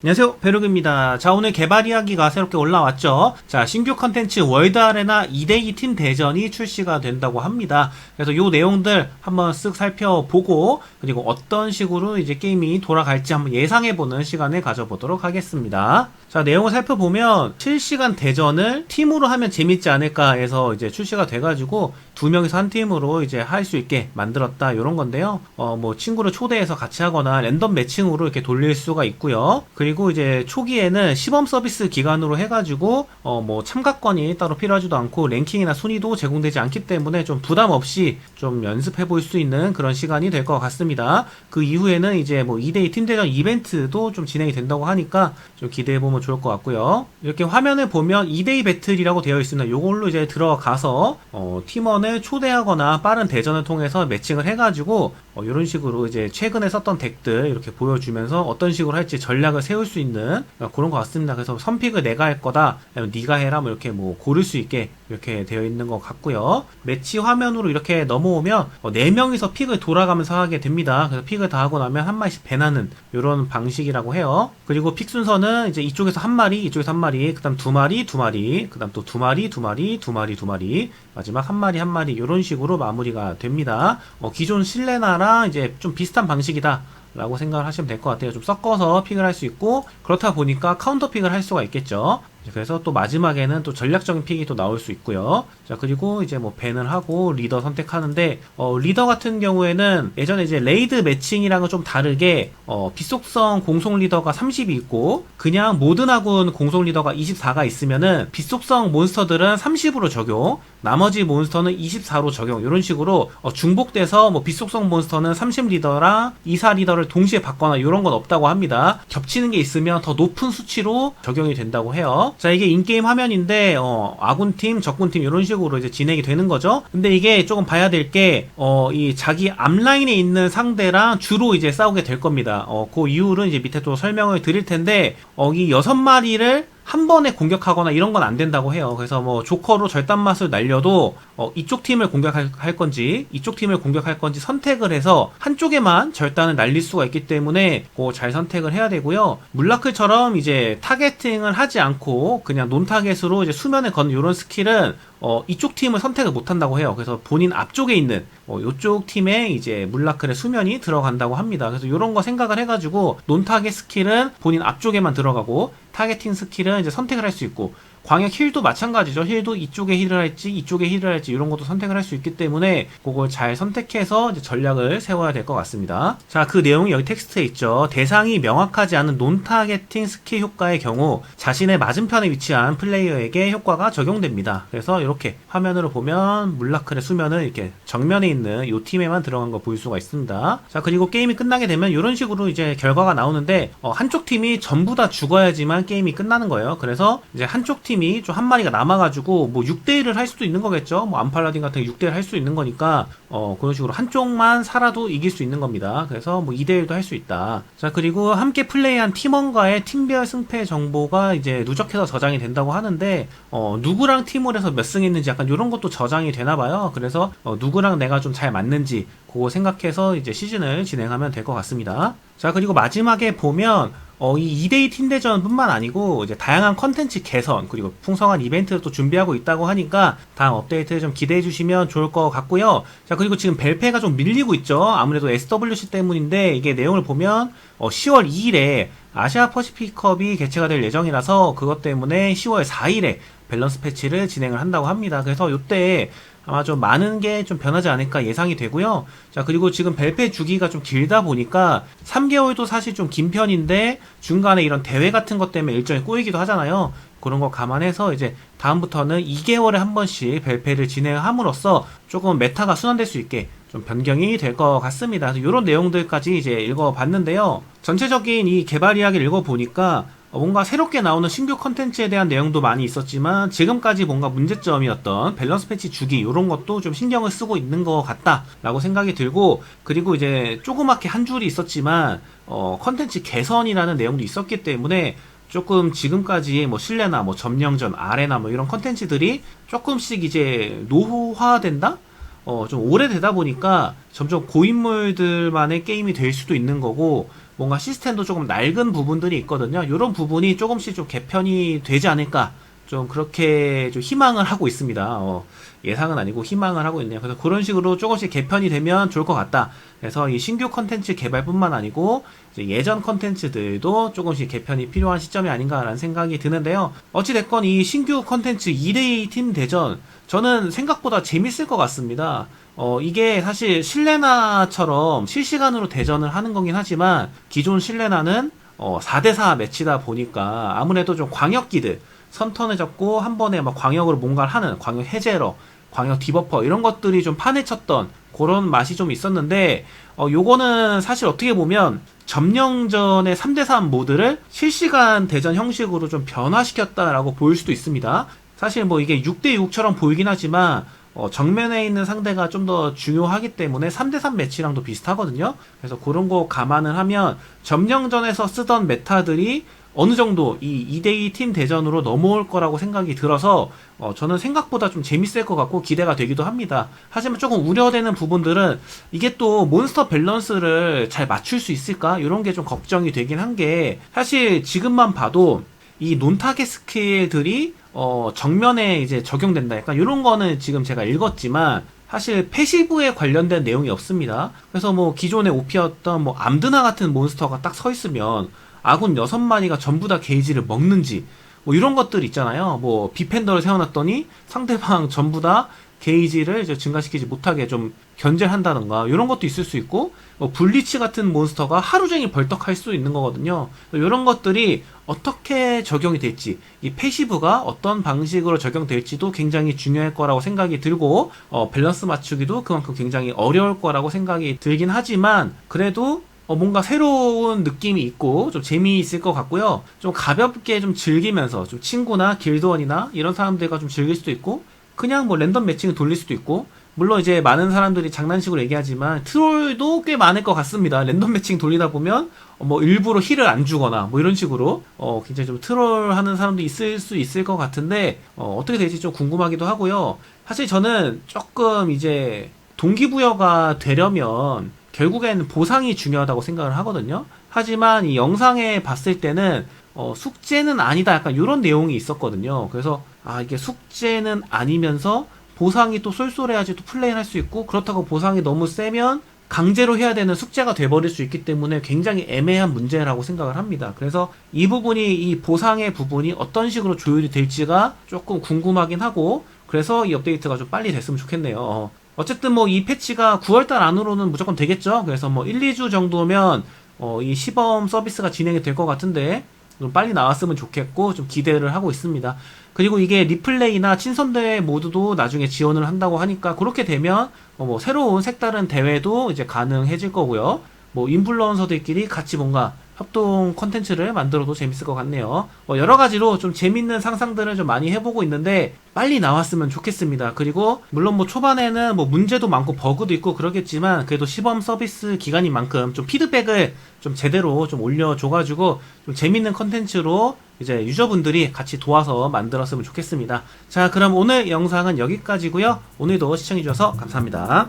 안녕하세요. 베르그입니다. 자 오늘 개발 이야기가 새롭게 올라왔죠. 자 신규 컨텐츠 월드 아레나 2대2 팀 대전이 출시가 된다고 합니다. 그래서 요 내용들 한번 쓱 살펴보고 그리고 어떤 식으로 이제 게임이 돌아갈지 한번 예상해보는 시간을 가져보도록 하겠습니다. 자 내용을 살펴보면 실시간 대전을 팀으로 하면 재밌지 않을까 해서 이제 출시가 돼가지고 두 명이서 한 팀으로 이제 할 수 있게 만들었다 이런 건데요 어 뭐 친구를 초대해서 같이 하거나 랜덤 매칭으로 이렇게 돌릴 수가 있고요 그리고 이제 초기에는 시범 서비스 기간으로 해가지고 어 뭐 참가권이 따로 필요하지도 않고 랭킹이나 순위도 제공되지 않기 때문에 좀 부담 없이 좀 연습해 볼 수 있는 그런 시간이 될 것 같습니다. 그 이후에는 이제 뭐 2대2 팀대전 이벤트도 좀 진행이 된다고 하니까 좀 기대해 보면 좋을 것 같고요. 이렇게 화면을 보면 2대2 배틀이라고 되어 있습니다. 요걸로 이제 들어가서 어 팀원을 초대하거나 빠른 대전을 통해서 매칭을 해가지고 어 이런 식으로 이제 최근에 썼던 덱들 이렇게 보여주면서 어떤 식으로 할지 전략을 세울 수 있는 어, 그런 것 같습니다. 그래서 선픽을 내가 할 거다, 아니면 네가 해라 뭐 이렇게 뭐 고를 수 있게 이렇게 되어 있는 것 같고요. 매치 화면으로 이렇게 넘어오면 어, 4명이서 픽을 돌아가면서 하게 됩니다. 그래서 픽을 다 하고 나면 한 마리씩 배나는 이런 방식이라고 해요. 그리고 픽 순서는 이제 이쪽에서 한 마리, 이쪽에서 한 마리, 그 다음 두 마리, 두 마리, 그 다음 또 두 마리, 두 마리, 두 마리, 두 마리, 마지막 한 마리, 한 마리 이런 식으로 마무리가 됩니다. 어, 기존 실내나랑 이제 좀 비슷한 방식이다. 라고 생각을 하시면 될 것 같아요. 좀 섞어서 픽을 할 수 있고 그렇다 보니까 카운터 픽을 할 수가 있겠죠. 그래서 또 마지막에는 또 전략적인 픽이 또 나올 수 있고요. 자 그리고 이제 뭐 밴을 하고 리더 선택하는데 어, 리더 같은 경우에는 예전에 이제 레이드 매칭이랑은 좀 다르게 어, 빗속성 공속 리더가 30이 있고 그냥 모든하군 공속 리더가 24가 있으면은 빗속성 몬스터들은 30으로 적용, 나머지 몬스터는 24로 적용 이런 식으로 어, 중복돼서 뭐 빗속성 몬스터는 30 리더랑 24 리더를 동시에 받거나 이런 건 없다고 합니다. 겹치는 게 있으면 더 높은 수치로 적용이 된다고 해요. 자 이게 인게임 화면인데 어, 아군팀, 적군팀 이런 식으로 이제 진행이 되는 거죠. 근데 이게 조금 봐야 될 게 어, 이 자기 앞라인에 있는 상대랑 주로 이제 싸우게 될 겁니다. 어, 그 이유를 이제 밑에 또 설명을 드릴 텐데 어, 이 여섯 마리를 한 번에 공격하거나 이런 건 안 된다고 해요. 그래서 뭐 조커로 절단 맛을 날려도 어 이쪽 팀을 공격할 할 건지 이쪽 팀을 공격할 건지 선택을 해서 한쪽에만 절단을 날릴 수가 있기 때문에 그잘 선택을 해야 되고요. 물라클처럼 이제 타겟팅을 하지 않고 그냥 논 타겟으로 이제 수면에 거는 이런 스킬은 어, 이쪽 팀을 선택을 못 한다고 해요. 그래서 본인 앞쪽에 있는 어, 이쪽 팀에 이제 물라클의 수면이 들어간다고 합니다. 그래서 이런 거 생각을 해가지고 논 타겟 스킬은 본인 앞쪽에만 들어가고 타겟팅 스킬은 이제 선택을 할 수 있고 광역 힐도 마찬가지죠. 힐도 이쪽에 힐을 할지 이쪽에 힐을 할지 이런 것도 선택을 할 수 있기 때문에 그걸 잘 선택해서 전략을 세워야 될 것 같습니다. 자, 그 내용이 여기 텍스트에 있죠. 대상이 명확하지 않은 논 타겟팅 스킬 효과의 경우 자신의 맞은편에 위치한 플레이어에게 효과가 적용됩니다. 그래서 이렇게 화면으로 보면 물라클의 수면은 이렇게 정면에 있는 이 팀에만 들어간 거 볼 수가 있습니다. 자, 그리고 게임이 끝나게 되면 이런 식으로 이제 결과가 나오는데 어, 한쪽 팀이 전부 다 죽어야지만 게임이 끝나는 거예요. 그래서 이제 한쪽 팀 팀이 좀 한 마리가 남아가지고 뭐 6대1을 할 수도 있는 거겠죠. 뭐 암팔라딘 같은 게 6대1 할 수 있는 거니까 어 그런 식으로 한쪽만 살아도 이길 수 있는 겁니다. 그래서 뭐 2대1도 할 수 있다. 자 그리고 함께 플레이한 팀원과의 팀별 승패 정보가 이제 누적해서 저장이 된다고 하는데 어 누구랑 팀을 해서 몇 승했는지 약간 이런 것도 저장이 되나 봐요. 그래서 어 누구랑 내가 좀 잘 맞는지 그거 생각해서 이제 시즌을 진행하면 될 것 같습니다. 자 그리고 마지막에 보면 어, 이 2대2 팀대전뿐만 아니고 이제 다양한 컨텐츠 개선 그리고 풍성한 이벤트를 또 준비하고 있다고 하니까 다음 업데이트 좀 기대해 주시면 좋을 것 같고요. 자 그리고 지금 벨페가 좀 밀리고 있죠. 아무래도 SWC 때문인데 이게 내용을 보면 어, 10월 2일에 아시아 퍼시픽컵이 개최가 될 예정이라서 그것 때문에 10월 4일에 밸런스 패치를 진행을 한다고 합니다. 그래서 이때 아마 좀 많은 게 좀 변하지 않을까 예상이 되고요. 자, 그리고 지금 벨페 주기가 좀 길다 보니까 3개월도 사실 좀 긴 편인데 중간에 이런 대회 같은 것 때문에 일정이 꼬이기도 하잖아요. 그런 거 감안해서 이제 다음부터는 2개월에 한 번씩 벨페를 진행함으로써 조금 메타가 순환될 수 있게 좀 변경이 될 것 같습니다. 그래서 이런 내용들까지 이제 읽어봤는데요. 전체적인 이 개발 이야기를 읽어보니까 뭔가 새롭게 나오는 신규 컨텐츠에 대한 내용도 많이 있었지만 지금까지 뭔가 문제점이었던 밸런스 패치 주기 이런 것도 좀 신경을 쓰고 있는 것 같다라고 생각이 들고 그리고 이제 조그맣게 한 줄이 있었지만 어 컨텐츠 개선이라는 내용도 있었기 때문에 조금 지금까지 뭐 실내나 뭐 점령전 아레나 뭐 이런 컨텐츠들이 조금씩 이제 노후화된다 어, 좀 오래되다 보니까 점점 고인물들만의 게임이 될 수도 있는 거고 뭔가 시스템도 조금 낡은 부분들이 있거든요. 이런 부분이 조금씩 좀 개편이 되지 않을까 좀 그렇게 좀 희망을 하고 있습니다. 어, 예상은 아니고 희망을 하고 있네요. 그래서 그런 식으로 조금씩 개편이 되면 좋을 것 같다. 그래서 이 신규 컨텐츠 개발뿐만 아니고 예전 컨텐츠들도 조금씩 개편이 필요한 시점이 아닌가라는 생각이 드는데요. 어찌됐건 이 신규 컨텐츠 2대2 팀 대전 저는 생각보다 재밌을 것 같습니다. 어, 이게 사실 실내나처럼 실시간으로 대전을 하는 거긴 하지만 기존 실내나는 어, 4대4 매치다 보니까 아무래도 좀 광역기들 선턴을 잡고 한 번에 막 광역으로 뭔가를 하는 광역 해제러, 광역 디버퍼 이런 것들이 좀 판에 쳤던 그런 맛이 좀 있었는데 어 요거는 사실 어떻게 보면 점령전의 3대3 모드를 실시간 대전 형식으로 좀 변화시켰다라고 보일 수도 있습니다. 사실 뭐 이게 6대6처럼 보이긴 하지만 어, 정면에 있는 상대가 좀 더 중요하기 때문에 3대3 매치랑도 비슷하거든요. 그래서 그런 거 감안을 하면 점령전에서 쓰던 메타들이 어느 정도 이 2대2 팀 대전으로 넘어올 거라고 생각이 들어서 어, 저는 생각보다 좀 재밌을 것 같고 기대가 되기도 합니다. 하지만 조금 우려되는 부분들은 이게 또 몬스터 밸런스를 잘 맞출 수 있을까? 이런 게 좀 걱정이 되긴 한 게 사실 지금만 봐도 이 논타겟 스킬들이 어, 정면에 이제 적용된다. 약간 이런 거는 지금 제가 읽었지만 사실 패시브에 관련된 내용이 없습니다. 그래서 뭐 기존에 오피였던 뭐 암드나 같은 몬스터가 딱 서 있으면 아군 6마리가 전부 다 게이지를 먹는지 뭐 이런 것들 있잖아요. 뭐 비펜더를 세워놨더니 상대방 전부 다 게이지를 이제 증가시키지 못하게 좀 견제한다던가 이런 것도 있을 수 있고 뭐 블리치 같은 몬스터가 하루 종일 벌떡할 수 있는 거거든요. 이런 것들이 어떻게 적용이 될지 이 패시브가 어떤 방식으로 적용될지도 굉장히 중요할 거라고 생각이 들고 어, 밸런스 맞추기도 그만큼 굉장히 어려울 거라고 생각이 들긴 하지만 그래도 어, 뭔가 새로운 느낌이 있고 좀 재미있을 것 같고요. 좀 가볍게 좀 즐기면서 좀 친구나 길드원이나 이런 사람들과 좀 즐길 수도 있고 그냥 뭐 랜덤 매칭을 돌릴 수도 있고 물론 이제 많은 사람들이 장난식으로 얘기하지만 트롤도 꽤 많을 것 같습니다. 랜덤 매칭 돌리다 보면 어, 뭐 일부러 힐을 안 주거나 뭐 이런 식으로 어 굉장히 좀 트롤 하는 사람도 있을 수 있을 것 같은데 어 어떻게 될지 좀 궁금하기도 하고요. 사실 저는 조금 이제 동기부여가 되려면 결국엔 보상이 중요하다고 생각을 하거든요. 하지만 이 영상에 봤을 때는 어, 숙제는 아니다 약간 이런 내용이 있었거든요. 그래서 아 이게 숙제는 아니면서 보상이 또 쏠쏠해야지 또 플레이를 할 수 있고 그렇다고 보상이 너무 세면 강제로 해야 되는 숙제가 돼버릴 수 있기 때문에 굉장히 애매한 문제라고 생각을 합니다. 그래서 이 부분이 이 보상의 부분이 어떤 식으로 조율이 될지가 조금 궁금하긴 하고 그래서 이 업데이트가 좀 빨리 됐으면 좋겠네요. 어, 어쨌든 뭐 이 패치가 9월달 안으로는 무조건 되겠죠. 그래서 뭐 1, 2주 정도면 어, 이 시범 서비스가 진행이 될 것 같은데 좀 빨리 나왔으면 좋겠고 좀 기대를 하고 있습니다. 그리고 이게 리플레이나 친선 대회 모두도 나중에 지원을 한다고 하니까 그렇게 되면 어, 뭐 새로운 색다른 대회도 이제 가능해질 거고요. 뭐 인플루언서들끼리 같이 뭔가 협동 컨텐츠를 만들어도 재밌을 것 같네요. 뭐 여러 가지로 좀 재밌는 상상들을 좀 많이 해보고 있는데 빨리 나왔으면 좋겠습니다. 그리고 물론 뭐 초반에는 뭐 문제도 많고 버그도 있고 그러겠지만 그래도 시범 서비스 기간인 만큼 좀 피드백을 좀 제대로 좀 올려줘가지고 좀 재밌는 컨텐츠로 이제 유저분들이 같이 도와서 만들었으면 좋겠습니다. 자, 그럼 오늘 영상은 여기까지고요. 오늘도 시청해주셔서 감사합니다.